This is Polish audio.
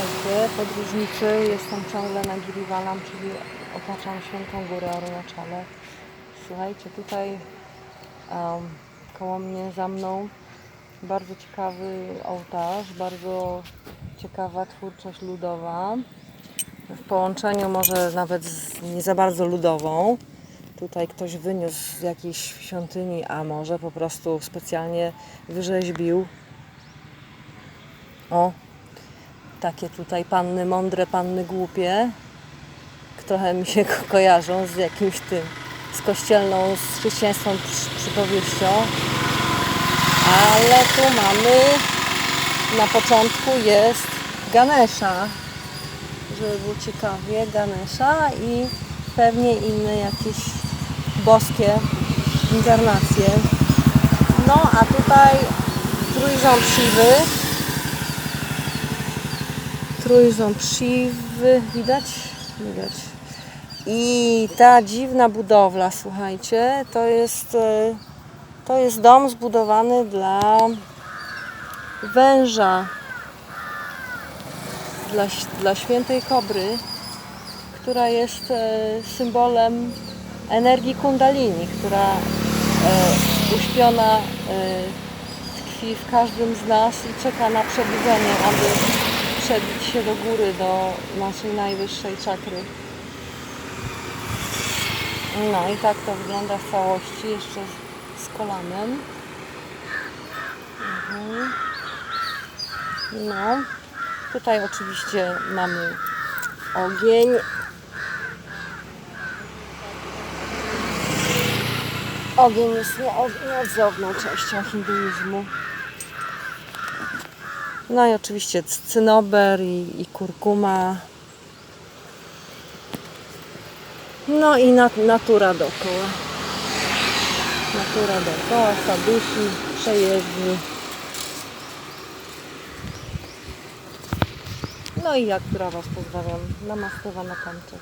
Słuchajcie, podróżniczy, jestem ciągle na Girivalam, czyli otaczam Świętą Górę Arunachalę. Słuchajcie, tutaj em, koło mnie, za mną bardzo ciekawy ołtarz, bardzo ciekawa twórczość ludowa. W połączeniu może nawet z nie za bardzo ludową. Tutaj ktoś wyniósł z jakiejś świątyni, a może po prostu specjalnie wyrzeźbił. O, takie tutaj panny mądre, panny głupie. Trochę mi się ko- kojarzą z jakimś tym, z kościelną, z chrześcijaństwem przy- przypowieścią. Ale tu mamy, na początku jest Ganesha, żeby było ciekawie, Ganesha i pewnie inne jakieś boskie inkarnacje. No a tutaj trójząb siwy, trójząb siwy, widać? Widać. I ta dziwna budowla, słuchajcie, to jest, e, to jest dom zbudowany dla węża, dla, dla świętej kobry, która jest e, symbolem energii kundalini, która e, uśpiona tkwi w każdym z nas i czeka na przebudzenie, aby przebić się do góry, do naszej najwyższej czakry. No i tak to wygląda w całości, jeszcze z, kolanem. Mhm. No, tutaj oczywiście mamy ogień. Ogień jest nie- nieodzowną częścią hinduizmu. No i oczywiście cynober i, i kurkuma. No i nat- natura dookoła. Natura dookoła, sadusi, przejezdni. No i ja, która Was pozdrawiam. Namaste, na końcu.